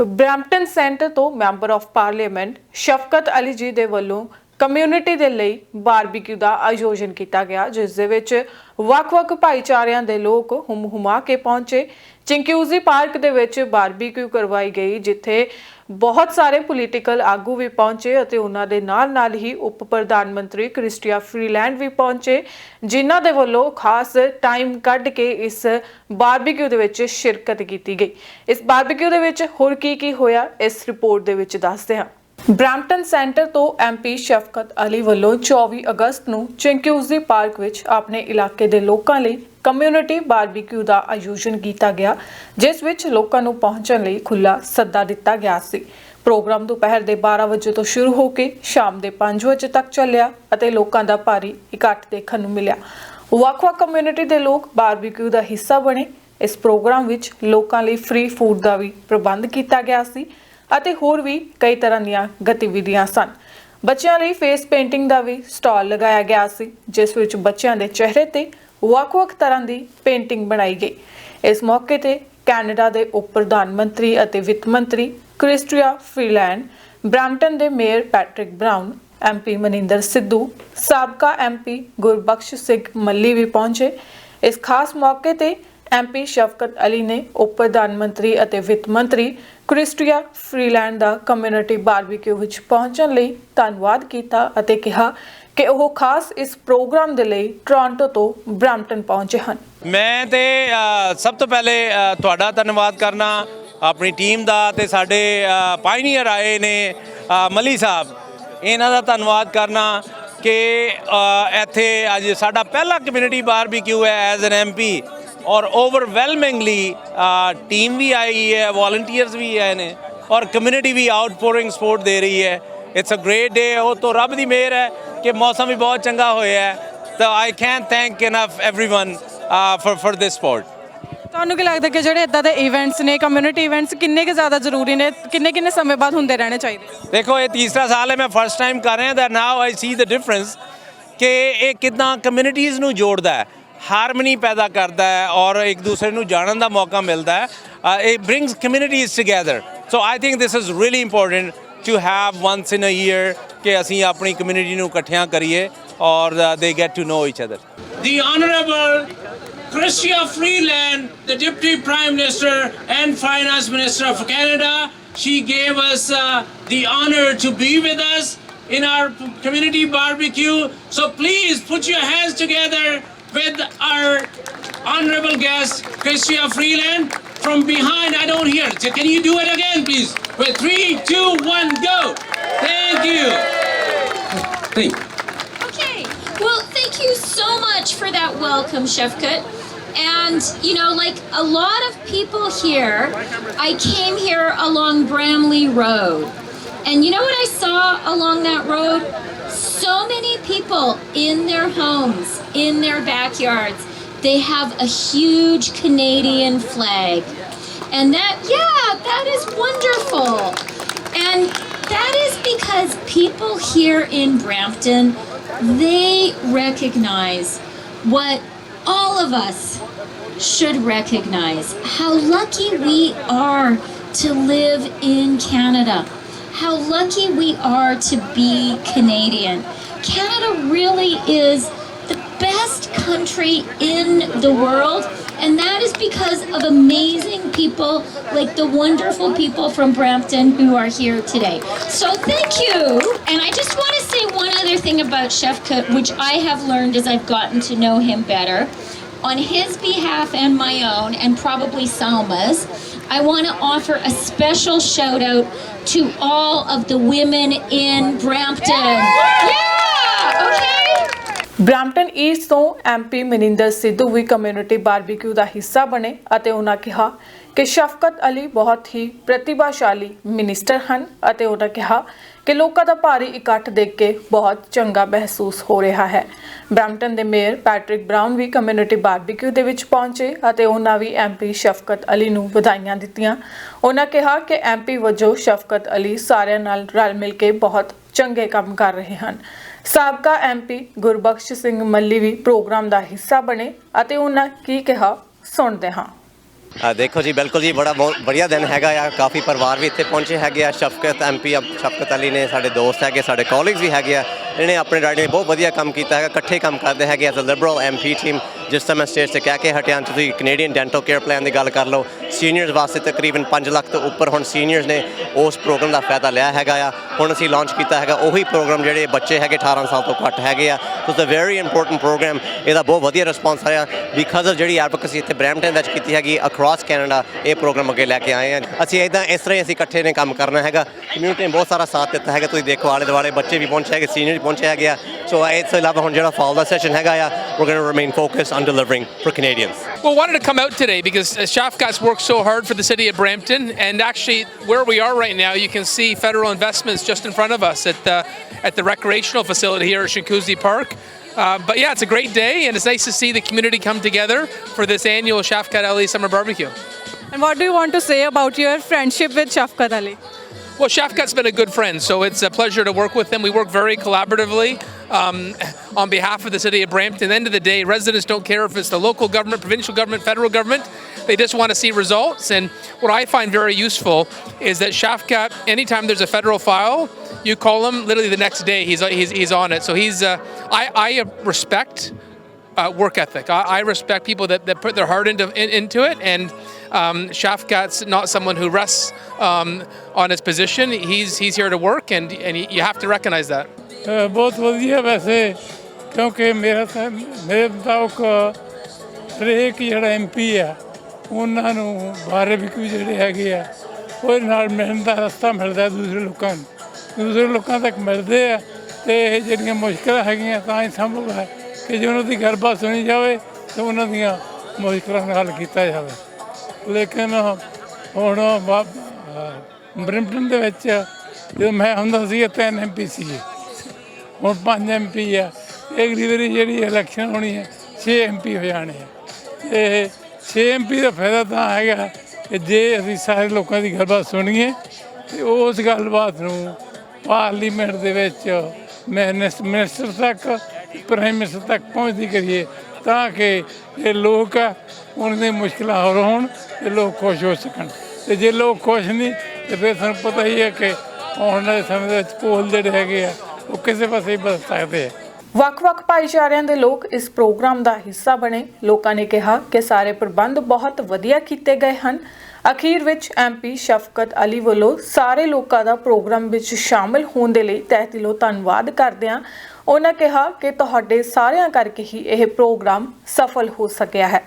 Brampton centre ਤੋਂ member of parliament Shafqat Ali ji ਦੇ ਵੱਲੋਂ ਕਮਿਊਨਿਟੀ ਦੇ ਲਈ ਬਾਰਬੀਕਿਊ ਦਾ ਆਯੋਜਨ ਕੀਤਾ ਗਿਆ, ਜਿਸ ਦੇ ਵਿੱਚ ਵੱਖ-ਵੱਖ ਭਾਈਚਾਰਿਆਂ ਦੇ ਲੋਕ ਹੁਮ-ਹੁਮਾ ਕੇ ਪਹੁੰਚੇ। ਚਿੰਕਿਊਜ਼ੀ ਪਾਰਕ ਦੇ ਵਿੱਚ ਬਾਰਬੀਕਿਊ ਕਰਵਾਈ ਗਈ, ਜਿੱਥੇ ਬਹੁਤ ਸਾਰੇ ਪੋਲੀਟੀਕਲ ਆਗੂ ਵੀ ਪਹੁੰਚੇ ਅਤੇ ਉਹਨਾਂ ਦੇ ਨਾਲ-ਨਾਲ ਹੀ ਉਪ ਪ੍ਰਧਾਨ ਮੰਤਰੀ ਕ੍ਰਿਸਟੀਆ ਫਰੀਲੈਂਡ ਵੀ ਪਹੁੰਚੇ, ਜਿਨ੍ਹਾਂ ਦੇ ਵੱਲੋਂ ਖਾਸ ਟਾਈਮ ਕੱਢ ਕੇ ਇਸ ਬਾਰਬੀਕਿਊ ਦੇ ਵਿੱਚ ਸ਼ਿਰਕਤ ਕੀਤੀ ਗਈ। ਇਸ ਬਾਰਬੀਕਿਊ ਦੇ ਵਿੱਚ ਹੋਰ ਕੀ ਕੀ ਹੋਇਆ, ਇਸ ਰਿਪੋਰਟ ਦੇ ਵਿੱਚ ਦੱਸਦੇ ਹਾਂ। ਬ੍ਰੈਂਪਟਨ ਸੈਂਟਰ ਤੋਂ ਐਮਪੀ ਸ਼ਫਕਤ ਅਲੀ ਵੱਲੋਂ 24 ਅਗਸਤ ਨੂੰ ਚਿੰਕਿਊਜ਼ੀ ਪਾਰਕ ਵਿੱਚ ਆਪਣੇ ਇਲਾਕੇ ਦੇ ਲੋਕਾਂ ਲਈ ਕਮਿਊਨਿਟੀ ਬਾਰਬੀਕਿਊ ਦਾ ਆਯੋਜਨ ਕੀਤਾ ਗਿਆ, ਜਿਸ ਵਿੱਚ ਲੋਕਾਂ ਨੂੰ ਪਹੁੰਚਣ ਲਈ ਖੁੱਲਾ ਸੱਦਾ ਦਿੱਤਾ ਗਿਆ ਸੀ। ਪ੍ਰੋਗਰਾਮ ਦੁਪਹਿਰ ਦੇ 12 ਵਜੇ ਤੋਂ ਸ਼ੁਰੂ ਹੋ ਕੇ ਸ਼ਾਮ ਦੇ 5 ਵਜੇ ਤੱਕ ਚੱਲਿਆ ਅਤੇ ਲੋਕਾਂ ਦਾ ਭਾਰੀ ਇਕੱਠ ਦੇਖਣ ਨੂੰ ਮਿਲਿਆ। ਵੱਖ-ਵੱਖ ਕਮਿਊਨਿਟੀ ਦੇ ਲੋਕ ਬਾਰਬੀਕਿਊ ਦਾ ਹਿੱਸਾ ਬਣੇ। ਇਸ ਪ੍ਰੋਗਰਾਮ ਵਿੱਚ ਲੋਕਾਂ ਲਈ ਫ੍ਰੀ ਫੂਡ ਦਾ ਵੀ ਪ੍ਰਬੰਧ ਕੀਤਾ ਗਿਆ ਸੀ। ਅਤੇ ਹੋਰ ਵੀ ਕਈ ਤਰ੍ਹਾਂ ਦੀਆਂ ਗਤੀਵਿਧੀਆਂ ਸਨ। ਬੱਚਿਆਂ ਲਈ ਫੇਸ ਪੇਂਟਿੰਗ ਦਾ ਵੀ ਸਟਾਲ ਲਗਾਇਆ ਗਿਆ ਸੀ, ਜਿਸ ਵਿੱਚ ਬੱਚਿਆਂ ਦੇ ਚਿਹਰੇ ਤੇ ਵੱਖ-ਵੱਖ ਤਰ੍ਹਾਂ ਦੀ ਪੇਂਟਿੰਗ ਬਣਾਈ ਗਈ। ਇਸ ਮੌਕੇ ਤੇ ਕੈਨੇਡਾ ਦੇ ਉਪ ਪ੍ਰਧਾਨ ਮੰਤਰੀ ਅਤੇ ਵਿੱਤ ਮੰਤਰੀ ਕ੍ਰਿਸਟੀਆ ਫਰੀਲੈਂਡ ਬ੍ਰੈਂਪਟਨ ਦੇ mayor Patrick Brown MP Maninder Sidhu, ਸਾਬਕਾ ਐਮਪੀ ਗੁਰਬਖਸ਼ ਸਿੰਘ ਮੱਲੀ ਵੀ ਪਹੁੰਚੇ। ਇਸ ਖਾਸ ਮੌਕੇ ਤੇ ਐਮਪੀ ਸ਼ਫਕਤ ਅਲੀ ਨੇ ਉਪ ਪ੍ਰਧਾਨ ਮੰਤਰੀ ਅਤੇ ਵਿੱਤ ਮੰਤਰੀ ਕ੍ਰਿਸਟੀਆ ਫਰੀਲੈਂਡ ਦਾ ਕਮਿਊਨਿਟੀ ਬਾਰਬੀਕਿਊ ਵਿੱਚ ਪਹੁੰਚਣ ਲਈ ਧੰਨਵਾਦ ਕੀਤਾ ਅਤੇ ਕਿਹਾ ਕਿ ਉਹ ਖਾਸ ਇਸ ਪ੍ਰੋਗਰਾਮ ਦੇ ਲਈ ਟੋਰਾਂਟੋ ਤੋਂ ਬ੍ਰੈਂਪਟਨ ਪਹੁੰਚੇ ਹਨ। ਮੈਂ ਤੇ ਸਭ ਤੋਂ ਪਹਿਲੇ ਤੁਹਾਡਾ ਧੰਨਵਾਦ ਕਰਨਾ। ਆਪਣੀ ਟੀਮ ਦਾ ਤੇ ਸਾਡੇ ਪਾਇਨੀਅਰ ਆਏ ਨੇ ਮਲੀ ਸਾਹਿਬ। ਇਹਨਾਂ ਦਾ ਧੰਨਵਾਦ ਕਰਨਾ ਕਿ ਇੱਥੇ ਅੱਜ ਸਾਡਾ ਪਹਿਲਾ ਕਮਿਊਨਿਟੀ ਬਾਰਬੀਕਿਊ ਹੈ ਐਜ਼ ਐਨ ਐਮਪੀ ਔਰ ਓਵਰਵੈਲਮਿੰਗਲੀ ਟੀਮ ਵੀ ਆਈ ਹੈ ਵੋਲੰਟੀਅਰਸ ਵੀ ਆਏ ਨੇ ਔਰ ਕਮਿਊਨਿਟੀ ਵੀ ਆਊਟਪੋਰਿੰਗ ਸਪੋਰਟ ਦੇ ਰਹੀ ਹੈ। ਇਟਸ ਅ ਗ੍ਰੇਟ ਡੇ ਉਹ ਤੋਂ ਰੱਬ ਦੀ ਮਿਹਰ ਹੈ ਕਿ ਮੌਸਮ ਵੀ ਬਹੁਤ ਚੰਗਾ ਹੋਇਆ ਹੈ। ਤਾਂ I can thank enough everyone for for this support ਤੁਹਾਨੂੰ ਕੀ ਲੱਗਦਾ ਕਿ ਜਿਹੜੇ ਇਦਾਂ ਦੇ ਇਵੈਂਟਸ ਨੇ ਕਮਿਊਨਿਟੀ ਇਵੈਂਟਸ ਕਿੰਨੇ ਕਿ ਜ਼ਿਆਦਾ ਜ਼ਰੂਰੀ ਨੇ ਕਿੰਨੇ ਕਿੰਨੇ ਸਮੇਂ ਬਾਅਦ ਹੁੰਦੇ ਰਹਿਣੇ ਚਾਹੀਦੇ? ਦੇਖੋ ਇਹ ਤੀਸਰਾ ਸਾਲ ਹੈ ਮੈਂ ਫਰਸਟ ਟਾਈਮ ਕਰ ਰਿਹਾ that now I C the difference ਕਿ ਇਹ ਕਿਦਾਂ ਕਮਿਊਨਿਟੀਜ਼ ਨੂੰ ਜੋੜਦਾ ਹੈ। ਹਾਰਮਨੀ ਪੈਦਾ ਕਰਦਾ ਹੈ ਔਰ ਇੱਕ ਦੂਸਰੇ ਨੂੰ ਜਾਣਨ ਦਾ ਮੌਕਾ ਮਿਲਦਾ ਹੈ it brings communities together so I think this is really important to have once in a year ਕਿ ਅਸੀਂ ਆਪਣੀ ਕਮਿਊਨਿਟੀ ਨੂੰ ਇਕੱਠਿਆਂ ਕਰੀਏ ਔਰ they get to know each other the Honorable Chrystia Freeland, the Deputy Prime Minister and Finance Minister of Canada. She gave us uh, the honor to be with us in our p- community barbecue. So please put your hands together with our honorable guest, Chrystia Freeland. From behind, I don't hear. So can you do it again, please? With three, two, one, go. Thank you. Thank you. Okay. Well, thank you so much for that welcome, Shefkat. And, you know, like a lot of people here, I came here along Bramley Road. And you know what I saw along that road? So many people in their homes, in their backyards, they have a huge Canadian flag. And that, yeah, that is wonderful. And that is because people here in Brampton, they recognize what all of us should recognize how lucky we are to live in Canada. How lucky we are to be Canadian. Canada really is the best country in the world, and that is because of amazing people like the wonderful people from Brampton who are here today. So thank you. And I just want to say one other thing about Shefka, which I have learned as I've gotten to know him better. On his behalf and my own, and probably Salma's, I want to offer a special shout out to all of the women in Brampton. Yeah! Okay? Brampton east ਤੋਂ MP Maninder Sidhu ਵੀ community barbecue ਦਾ ਹਿੱਸਾ ਬਣੇ ਅਤੇ ਉਹਨਾਂ ਕਿਹਾ ਕਿ ਸ਼ਫਕਤ ਅਲੀ ਬਹੁਤ ਹੀ ਪ੍ਰਤਿਭਾਸ਼ਾਲੀ ਮਿਨਿਸਟਰ ਹਨ ਅਤੇ ਉਹਨਾਂ ਕਿਹਾ ਕਿ ਲੋਕਾਂ ਦਾ ਭਾਰੀ ਇਕੱਠ ਦੇਖ ਕੇ ਬਹੁਤ ਚੰਗਾ ਮਹਿਸੂਸ ਹੋ ਰਿਹਾ ਹੈ। ਬ੍ਰੈਂਪਟਨ ਦੇ ਮੇਅਰ ਪੈਟਰਿਕ ਬ੍ਰਾਊਨ ਵੀ ਕਮਿਊਨਿਟੀ ਬਾਰਬੀਕਿਊ ਦੇ ਵਿੱਚ ਪਹੁੰਚੇ ਅਤੇ ਉਹਨਾਂ ਵੀ ਐਮਪੀ ਸ਼ਫਕਤ ਅਲੀ ਨੂੰ ਵਧਾਈਆਂ ਦਿੱਤੀਆਂ। ਉਹਨਾਂ ਕਿਹਾ ਕਿ ਐਮਪੀ ਵਜੋਂ ਸ਼ਫਕਤ ਅਲੀ ਸਾਰਿਆਂ ਨਾਲ ਰਲ ਮਿਲ ਕੇ ਬਹੁਤ ਚੰਗੇ ਕੰਮ ਕਰ ਰਹੇ ਹਨ। ਸਾਬਕਾ ਐਮਪੀ ਗੁਰਬਖਸ਼ ਸਿੰਘ ਮੱਲੀ ਵੀ ਪ੍ਰੋਗਰਾਮ ਦਾ ਹਿੱਸਾ ਬਣੇ ਅਤੇ ਉਹਨਾਂ ਕੀ ਕਿਹਾ, ਸੁਣਦੇ ਹਾਂ। ਅ, ਦੇਖੋ ਜੀ ਬਿਲਕੁਲ ਜੀ ਬੜਾ ਬਹੁਤ ਵਧੀਆ ਦਿਨ ਹੈਗਾ ਆ। ਕਾਫੀ ਪਰਿਵਾਰ ਵੀ ਇੱਥੇ ਪਹੁੰਚੇ ਹੈਗੇ ਆ। ਸ਼ਫਕਤ ਐਮਪੀ ਸ਼ਫਕਤ ਅਲੀ ਨੇ ਸਾਡੇ ਦੋਸਤ ਹੈਗੇ ਸਾਡੇ ਕਾਲੀਗਸ ਵੀ ਹੈਗੇ ਆ। ਇਹਨੇ ਆਪਣੇ ਡੈਡੀ ਨੇ ਬਹੁਤ ਵਧੀਆ ਕੰਮ ਕੀਤਾ ਹੈਗਾ ਇਕੱਠੇ ਕੰਮ ਕਰਦੇ ਹੈਗੇ as a liberal MP team ਜਿਸ ਤਰ੍ਹਾਂ ਮੈਂ ਸਟੇਜ ਤੇ ਕਹਿ ਕੇ ਹਟਿਆ ਤੁਸੀਂ ਕੈਨੇਡੀਅਨ ਡੈਂਟਲ ਕੇਅਰ ਪਲਾਨ ਦੀ ਗੱਲ ਕਰ ਲਓ। ਸੀਨੀਅਰਸ ਵਾਸਤੇ ਤਕਰੀਬਨ 5 ਲੱਖ ਤੋਂ ਉੱਪਰ ਹੁਣ ਸੀਨੀਅਰਸ ਨੇ ਉਸ ਪ੍ਰੋਗਰਾਮ ਦਾ ਫਾਇਦਾ ਲਿਆ ਹੈਗਾ ਆ। ਹੁਣ ਅਸੀਂ ਲਾਂਚ ਕੀਤਾ ਹੈਗਾ ਉਹੀ ਪ੍ਰੋਗਰਾਮ ਜਿਹੜੇ ਬੱਚੇ ਹੈਗੇ 18 ਸਾਲ ਤੋਂ ਘੱਟ ਹੈਗੇ ਆ। So it's a very important programme ਇਹਦਾ ਬਹੁਤ ਵਧੀਆ ਰਿਸਪਾਂਸ ਆਇਆ। ਬਿਕਾਜ਼ ਆਫ ਜਿਹੜੀ ਐਡਵੋਕੇਸੀ ਇੱਥੇ ਬ੍ਰੈਂਪਟਨ ਵਿੱਚ ਕੀਤੀ ਹੈਗੀ ਅਕ੍ਰੋਸ ਕੈਨੇਡਾ ਇਹ ਪ੍ਰੋਗਰਾਮ ਅੱਗੇ ਲੈ ਕੇ ਆਏ ਆ। ਅਸੀਂ ਇਦਾਂ ਇਸ ਤਰ੍ਹਾਂ ਹੀ ਅਸੀਂ ਇਕੱਠੇ ਨੇ ਕੰਮ ਕਰਨਾ ਹੈਗਾ। ਕਮਿਊਨਿਟੀ ਨੇ ਬਹੁਤ ਸਾਰਾ ਸਾਥ ਦਿੱਤਾ ਹੈਗਾ। ਤੁਸੀਂ ਦੇਖੋ ਆਲੇ ਦੁਆਲੇ ਬੱਚੇ ਵੀ ਪਹੁੰਚੇ ਹੈਗੇ ਸੀਨੀਅਰ ਵੀ ਪਹੁੰਚੇ ਹੈਗੇ ਆ। ਸੋ ਇਸ ਤੋਂ ਇਲਾਵਾ ਹੁਣ ਜਿਹੜਾ ਫਾਲ ਦਾ ਸੈਸ਼ਨ ਹੈਗਾ ਆ we're going to remain focused on delivering for Canadians Well, wanted to come out today because uh, Shafkat's so hard for the city of Brampton, and actually where we are right now, you can see federal investments just in front of us at the at the recreational facility here at Shinkuzi Park. Uh, but yeah, it's a great day, and it's nice to see the community come together for this annual Shafkat Ali Summer Barbecue. And what do you want to say about your friendship with Shafkat Ali? Well, Shafkat's been a good friend, so it's a pleasure to work with him. We work very collaboratively um, on behalf of the city of Brampton. End of the day, residents don't care if it's the local government, provincial government, federal government. They just want to see results. And what I find very useful is that Shafkat, anytime there's a federal file, you call him literally the next day, he's, he's, he's on it. So he's, uh, I, I respect uh, work ethic. I, I respect people that, that put their heart into in, into it, and um, Shafkat's not someone who rests um, on his position. He's he's here to work, and and you have to recognize that. ਬਹੁਤ ਵਧੀਆ ਵੈਸੇ, ਕਿਉਂਕਿ ਮੇਰਾ ਤਾਂ, ਮੇਰੇ ਮੁਤਾਬਕ ਹਰੇਕ ਜਿਹੜਾ ਐਮਪੀ ਆ, ਉਹਨਾਂ ਨੂੰ ਬਾਰਬੀਕਿਊ ਜਿਹੜੇ ਹੈਗੇ ਆ, ਉਹਦੇ ਨਾਲ ਮਿਲਣ ਦਾ ਰਸਤਾ ਮਿਲਦਾ ਦੂਸਰੇ ਲੋਕਾਂ ਨੂੰ। ਦੂਸਰੇ ਲੋਕਾਂ ਤੱਕ ਮਿਲਦੇ ਆ ਤੇ ਇਹ ਜਿਹੜੀਆਂ ਮੁਸ਼ਕਲਾਂ ਹੈਗੀਆਂ ਤਾਂ ਹੀ ਸੰਭਵ ਹੈ ਕਿ ਜੇ ਉਹਨਾਂ ਦੀ ਗੱਲਬਾਤ ਸੁਣੀ ਜਾਵੇ, ਤਾਂ ਉਹਨਾਂ ਦੀਆਂ ਮੁਸ਼ਕਲਾਂ ਨੂੰ ਹੱਲ ਕੀਤਾ ਜਾਵੇ। ਲੇਕਿਨ ਹੁਣ ਵਾ- ਬਰਿੰਪਟਨ ਦੇ ਵਿੱਚ ਜਦੋਂ ਮੈਂ ਹੁੰਦਾ ਸੀ ਤਿੰਨ ਐਮਪੀ ਸੀ ਹੁਣ ਪੰਜ ਐਮਪੀ ਆ। ਅਗਲੀ ਵਾਰੀ ਜਿਹੜੀ ਇਲੈਕਸ਼ਨ ਹੋਣੀ ਹੈ 6 ਐਮਪੀ ਹੋ ਜਾਣੇ ਆ। ਤੇ 6 ਐਮਪੀ ਦਾ ਫਾਇਦਾ ਤਾਂ ਹੈਗਾ ਕਿ ਜੇ ਅਸੀਂ ਸਾਰੇ ਲੋਕਾਂ ਦੀ ਗੱਲਬਾਤ ਸੁਣੀਏ, ਤੇ ਉਸ ਗੱਲਬਾਤ ਨੂੰ ਪਾਰਲੀਮੈਂਟ ਦੇ ਵਿੱਚ ਮਿਨਿਸ- ਮਿਨਿਸਟਰ ਤੱਕ, ਪ੍ਰਾਈਮ ਮਿਨਿਸਟਰ ਤੱਕ ਪਹੁੰਚਦੀ ਕਰੀਏ, ਤਾਂ ਕਿ ਇਹ ਲੋਕ ਉਹਨਾਂ ਦੀਆਂ ਮੁਸ਼ਕਲਾਂ ਹੋਰ ਹੋਣ ਤੇ ਲੋਕ ਖੁਸ਼ ਹੋ ਸਕਣ। ਤੇ ਜੇ ਲੋਕ ਖੁਸ਼ ਨਹੀਂ, ਤੇ ਫਿਰ ਸਾਨੂੰ ਪਤਾ ਹੀ ਹੈ ਕਿ ਆਉਣ ਵਾਲੇ ਸਮੇਂ ਦੇ ਵਿੱਚ ਪੋਲ ਜਿਹੜੇ ਹੈਗੇ ਆ ਉਹ ਕਿਸੇ ਪਾਸੇ ਹੀ ਸਕਦੇ ਆ। ਵੱਖ-ਵੱਖ ਭਾਈਚਾਰਿਆਂ ਦੇ ਲੋਕ ਇਸ ਪ੍ਰੋਗਰਾਮ ਦਾ ਹਿੱਸਾ ਬਣੇ। ਲੋਕਾਂ ਨੇ ਕਿਹਾ ਕਿ ਸਾਰੇ ਪ੍ਰਬੰਧ ਬਹੁਤ ਵਧੀਆ ਕੀਤੇ ਗਏ ਹਨ। ਅਖੀਰ ਵਿੱਚ ਐਮਪੀ ਸ਼ਫਕਤ ਅਲੀ ਵੱਲੋਂ ਸਾਰੇ ਲੋਕਾਂ ਦਾ ਪ੍ਰੋਗਰਾਮ ਵਿੱਚ ਸ਼ਾਮਲ ਹੋਣ ਦੇ ਲਈ ਤਹਿ ਦਿਲੋਂ ਧੰਨਵਾਦ ਕਰਦੇ ਹਾਂ ਉਹਨਾਂ ਕਿਹਾ ਕਿ ਤੁਹਾਡੇ ਸਾਰਿਆਂ ਕਰਕੇ ਹੀ ਇਹ ਪ੍ਰੋਗਰਾਮ ਸਫਲ ਹੋ ਸਕਿਆ ਹੈ।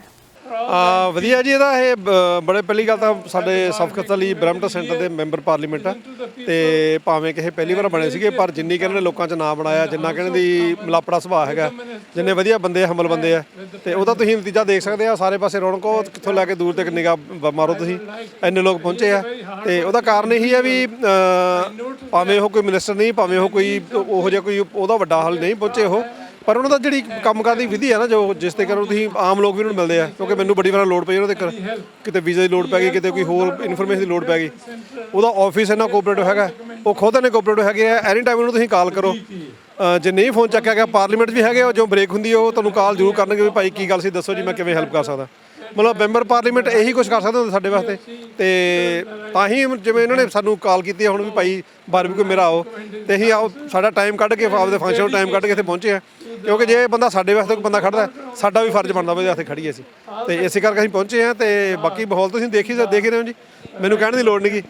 ਆ ਵਧੀਆ ਜੀ ਇਹਦਾ ਇਹ ਬ- ਬੜੇ ਪਹਿਲੀ ਗੱਲ ਤਾਂ ਸਾਡੇ ਸਫਕਤ ਅਲੀ ਬ੍ਰਹਮਟਨ ਸੈਂਟਰ ਦੇ ਮੈਂਬਰ ਪਾਰਲੀਮੈਂਟ ਆ ਤੇ ਭਾਵੇਂ ਕਿ ਇਹ ਪਹਿਲੀ ਵਾਰ ਬਣੇ ਸੀਗੇ ਪਰ ਜਿੰਨੀ ਕਹਿੰਦੇ ਲੋਕਾਂ 'ਚ ਨਾਂ ਬਣਾਇਆ ਜਿੰਨਾ ਕਹਿੰਦੇ ਦੀ ਮਲਾਪੜਾ ਸੁਭਾਅ ਹੈਗਾ ਜਿੰਨੇ ਵਧੀਆ ਬੰਦੇ ਆ, ਹਮਲ ਬੰਦੇ ਆ ਤੇ ਉਹਦਾ ਤੁਸੀਂ ਨਤੀਜਾ ਦੇਖ ਸਕਦੇ ਆ ਸਾਰੇ ਪਾਸੇ ਰੌਣਕੋ ਕਿੱਥੋਂ ਲੈ ਕੇ ਦੂਰ ਤੱਕ ਨਿਗਾਹ ਮਾਰੋ ਤੁਸੀਂ ਇੰਨੇ ਲੋਕ ਪਹੁੰਚੇ ਆ ਤੇ ਉਹਦਾ ਕਾਰਨ ਇਹੀ ਆ ਵੀ ਅ, ਭਾਵੇਂ ਉਹ ਕੋਈ ਮਿਨਿਸਟਰ ਨਹੀਂ ਭਾਵੇਂ ਉਹ ਕੋਈ ਉਹੋ ਜਿਹਾ ਕੋਈ ਉਹਦਾ ਵੱਡਾ ਹੱਲ ਨਹੀਂ ਪਹੁੰਚੇ ਉਹ ਪਰ ਉਹਨਾਂ ਦਾ ਜਿਹੜੀ ਕੰਮ ਕਰਨ ਦੀ ਵਿਧੀ ਹੈ ਨਾ ਜੋ ਜਿਸ ਤੇ ਕਰੋ ਤੁਸੀਂ ਆਮ ਲੋਕ ਵੀ ਉਹਨਾਂ ਨੂੰ ਮਿਲਦੇ ਆ ਕਿਉਂਕਿ ਮੈਨੂੰ ਬੜੀ ਵਾਰ ਲੋੜ ਪਈ ਉਹਨਾਂ ਦੇ ਕਰ ਕਿਤੇ ਵੀਜ਼ੇ ਦੀ ਲੋੜ ਪੈ ਗਈ ਕਿਤੇ ਕੋਈ ਹੋਰ ਇਨਫੋਰਮੇਸ਼ਨ ਦੀ ਲੋੜ ਪੈ ਗਈ। ਉਹਦਾ ਆਫਿਸ ਇਹਨਾਂ ਕੋਆਪਰੇਟਿਵ ਹੈਗਾ ਉਹ ਖੁਦ ਨੇ ਕੋਆਪਰੇਟਿਵ ਹੈਗੇ ਆ ਐਨੀ ਟਾਈਮ ਉਹਨੂੰ ਤੁਸੀਂ ਕਾਲ ਕਰੋ। ਜੇ ਨਹੀਂ ਫੋਨ ਚੱਕਿਆ ਗਿਆ ਪਾਰਲੀਮੈਂਟ ਵੀ ਹੈਗੇ ਆ, ਜੋ ਬ੍ਰੇਕ ਹੁੰਦੀ ਹੈ ਉਹ ਤੁਹਾਨੂੰ ਕਾਲ ਜ਼ਰੂਰ ਕਰਨਗੇ ਵੀ ਭਾਈ ਕੀ ਗੱਲ ਸੀ ਦੱਸੋ ਜੀ ਮੈਂ ਕਿਵੇਂ ਹੈਲਪ ਕਰ ਸਕਦਾ। ਮਤਲਬ ਮੈਂਬਰ ਪਾਰਲੀਮੈਂਟ ਇਹੀ ਕੁਝ ਕਰ ਸਕਦਾ ਹੁੰਦਾ ਸਾਡੇ ਵਾਸਤੇ। ਤੇ ਤਾਂ ਹੀ ਜਿਵੇਂ ਇਹਨਾਂ ਨੇ ਸਾਨੂੰ ਕਾਲ ਕੀਤੀ ਹੈ ਹੁਣ ਵੀ ਭਾਈ ਬਾਰਬੀਕਿਊ ਮੇਰਾ ਆਓ। ਤੇ ਅਸੀਂ ਆਓ, ਸਾਡਾ ਟਾਈਮ ਕੱਢ ਕੇ ਆਪਦੇ ਫੰਕਸ਼ਨ ਟਾਈਮ ਕੱਢ ਕੇ ਇੱਥੇ ਪਹੁੰਚੇ ਆ। ਕਿਉਂਕਿ ਜੇ ਬੰਦਾ ਸਾਡੇ ਵਾਸਤੇ ਕੋਈ ਬੰਦਾ ਖੜਦਾ, ਸਾਡਾ ਵੀ ਫਰਜ਼ ਬਣਦਾ ਵੀ ਇਹਦੇ ਵਾਸਤੇ ਖੜੀਏ ਅਸੀਂ। ਤੇ ਇਸੇ ਕਰਕੇ ਅਸੀਂ ਪਹੁੰਚੇ ਆ ਤੇ ਬਾਕੀ ਮਾਹੌਲ ਤੁਸੀਂ ਦੇਖੀ ਦੇਖ ਹੀ ਰਹੇ ਹੋ ਜੀ। ਮੈਨੂੰ ਕਹਿਣ ਦੀ ਲੋੜ ਨਹੀਂ ਨਹੀਂਗੀ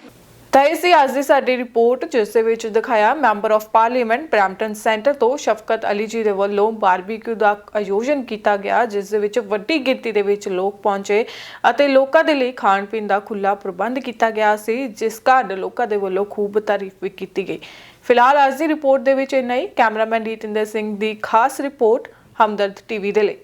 ਤਾਂ ਇਹ ਸੀ ਅੱਜ ਦੀ ਸਾਡੀ ਰਿਪੋਰਟ, ਜਿਸ ਦੇ ਵਿੱਚ ਦਿਖਾਇਆ member of parliament Brampton centre ਤੋਂ ਸ਼ਫਕਤ ਅਲੀ ਜੀ ਦੇ ਵੱਲੋਂ ਬਾਰਬੀਕਿਊ ਦਾ ਆਯੋਜਨ ਕੀਤਾ ਗਿਆ, ਜਿਸ ਦੇ ਵਿੱਚ ਵੱਡੀ ਗਿਣਤੀ ਦੇ ਵਿੱਚ ਲੋਕ ਪਹੁੰਚੇ ਅਤੇ ਲੋਕਾਂ ਦੇ ਲਈ ਖਾਣ ਪੀਣ ਦਾ ਖੁੱਲਾ ਪ੍ਰਬੰਧ ਕੀਤਾ ਗਿਆ ਸੀ, ਜਿਸ ਕਾਰਨ ਲੋਕਾਂ ਦੇ ਵੱਲੋਂ ਖੂਬ ਤਾਰੀਫ ਵੀ ਕੀਤੀ ਗਈ। ਫਿਲਹਾਲ ਅੱਜ ਦੀ ਰਿਪੋਰਟ ਦੇ ਵਿੱਚ ਇੰਨਾ ਹੀ। ਕੈਮਰਾਮੈਨ ਰੀਤਿੰਦਰ ਸਿੰਘ ਦੀ ਖਾਸ ਰਿਪੋਰਟ, ਹਮਦਰਦ ਟੀਵੀ ਦੇ ਲਈ।